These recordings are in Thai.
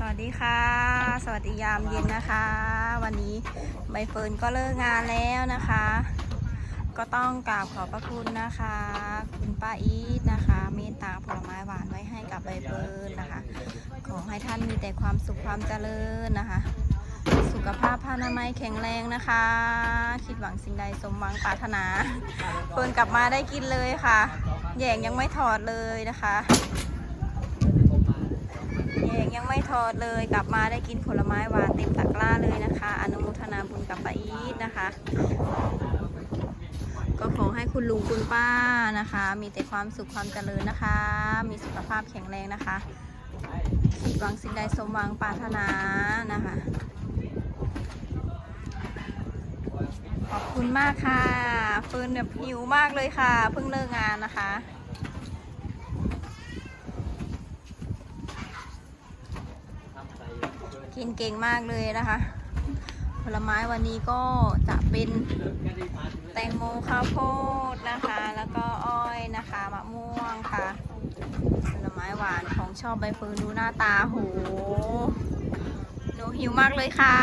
สวัสดีค่ะ สวัสดียามเย็นนะคะ วันนี้ใบเฟิร์นก็เลิกงานแล้วนะคะ ก็ต้องกราบขอบพระคุณนะคะ คุณป้าอีทนะคะเมตตาผลไม้หวานไว้ให้กับใบเฟิร์นนะคะ ขอให้ท่านมีแต่ความสุขความเจริญนะคะ สุขภาพพานามัยแข็งแรงนะคะ คิดหวังสิ่งใดสมหวังปรารถนาเฟิร์นกลับมาได้กินเลยค่ะแยงยังไม่ถอดเลยนะคะแยงยัง ไม่ทอดเลยกลับมาได้กินผลไม้หวานเต็มตะกร้าเลยนะคะ อนุโมทนาบุญกับป้าอีทนะคะ ก็ขอให้คุณลุงคุณป้านะคะ มีแต่ความสุขความเจริญนะคะ มีสุขภาพแข็งแรงนะคะคิดหวังสิ่งใดสมหวังปรารถนานะคะขอบคุณมากค่ะเฟิร์นแบบหิวมากเลยค่ะ เพิ่งเลิกงานนะคะ กินเก่งมากเลยนะคะ ผลไม้วันนี้ก็จะเป็นแตงโมข้าวโพดนะคะ แล้วก็อ้อยนะคะมะม่วงค่ะ ผลไม้หวานของชอบใบเฟิร์นดูหน้าตาโหหนูหิวมากเลยค่ะ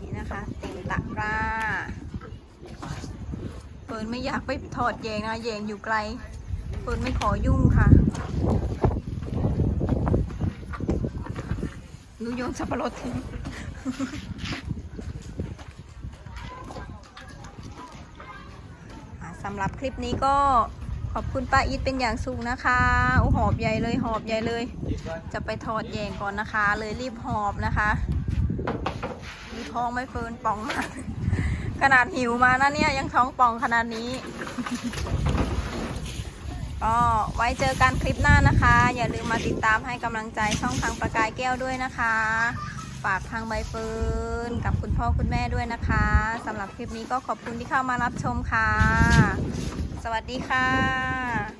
นี่นะคะเต็มตะกร้าเฟิร์นไม่อยากไปถอดแยงนะแยงอยู่ไกล ฟิร์นไม่ขอยุ่งค่ะหนูโยนสับปะรดทิ้งสำหรับคลิปนี้ก็ขอบคุณป้าอีทเป็นอย่างสูงนะคะโอ้หอบใหญ่เลยหอบใหญ่เลย จะไปถอดแยงก่อนนะคะ เลยรีบหอบนะคะมีท้องไม่เฟิร์นป่องมากขนาดหิวมานะเนี่ยยังท้องป่องขนาดนี้ ก็ไว้เจอกันคลิปหน้านะคะ อย่าลืมมาติดตามให้กำลังใจช่องทางประกายแก้วด้วยนะคะ ฝากทางใบเฟิร์นกับคุณพ่อคุณแม่ด้วยนะคะสำหรับคลิปนี้ก็ขอบคุณที่เข้ามารับชมค่ะ สวัสดีค่ะ